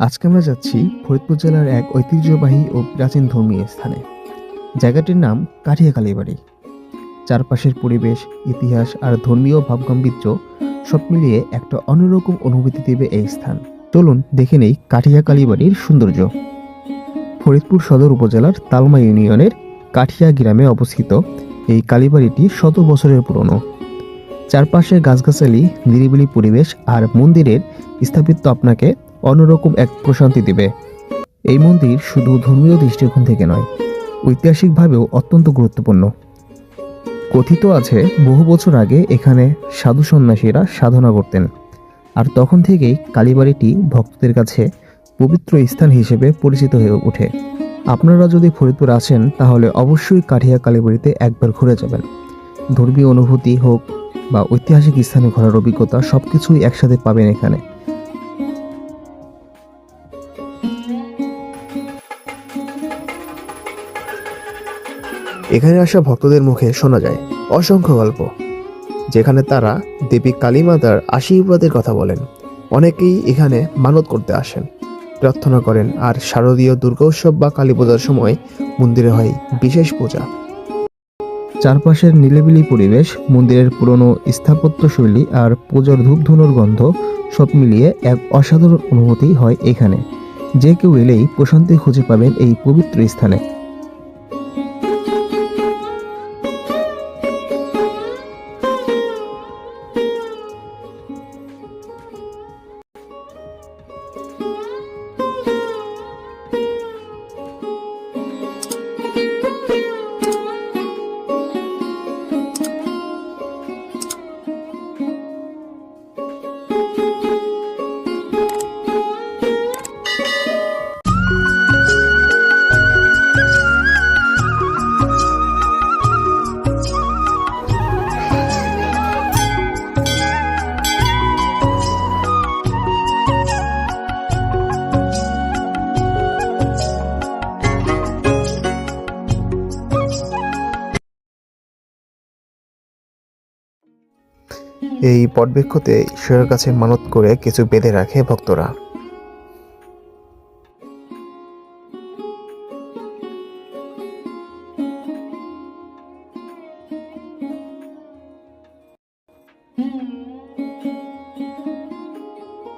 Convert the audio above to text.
আজকে আমরা যাচ্ছি ফরিদপুর জেলার এক ঐতিহ্যবাহী ও প্রাচীন ধর্মীয় স্থানে। জায়গাটির নাম কাঠিয়া কালীবাড়ি চারপাশের পরিবেশ, ইতিহাস আর ধর্মীয় ভাবগাম্ভীর্য সব মিলিয়ে একটা অন্যরকম অনুভূতি দেবে এই স্থান। চলুন দেখে নেই কাঠিয়া কালীবাড়ির সৌন্দর্য। ফরিদপুর সদর উপজেলার তালমা ইউনিয়নের কাঠিয়া গ্রামে অবস্থিত এই কালীবাড়িটি শত বছরের পুরনো। চারপাশে গাছগাছালি, নিরিবিলি পরিবেশ আর মন্দিরের স্থাপিত্ব আপনাকে অন্যরকম এক প্রশান্তি দেবে। এই মন্দির শুধু ধর্মীয় দৃষ্টিকোণ থেকে নয়, ঐতিহাসিকভাবেও অত্যন্ত গুরুত্বপূর্ণ। কথিত আছে, বহু বছর আগে এখানে সাধু সন্ন্যাসীরা সাধনা করতেন। আর তখন থেকেই কালীবাড়িটি ভক্তদের কাছে পবিত্র স্থান হিসেবে পরিচিত হয়ে ওঠে। আপনারা যদি ফরিদপুর আসেন, তাহলে অবশ্যই কাঠিয়া কালীবাড়িতে একবার ঘুরে যাবেন। ধর্মীয় অনুভূতি হোক বা ঐতিহাসিক স্থানে ঘোরার অভিজ্ঞতা, সবকিছুই একসাথে পাবেন এখানে। এখানে আসা ভক্তদের মুখে শোনা যায় অসংখ্য গল্প, যেখানে তারা দেবী কালীমাতার আশীর্বাদের কথা বলেন। অনেকেই এখানে মানত করতে আসেন, প্রার্থনা করেন, আর শারদীয় দুর্গোৎসব বা কালী পূজার সময় মন্দিরে হয় বিশেষ পূজা। চারপাশের নিলেবিলি পরিবেশ, মন্দিরের পুরনো স্থাপত্য শৈলী আর পূজার ধূপধুনোর গন্ধ সব মিলিয়ে এক অসাধারণ অনুভূতি হয় এখানে। যে কেউ এলেই প্রশান্তি খুঁজে পাবেন এই পবিত্র স্থানে। এই পটবৃক্ষতে ঈশ্বরের কাছে মানত করে কিছু বেঁধে রাখে ভক্তরা Mm-hmm.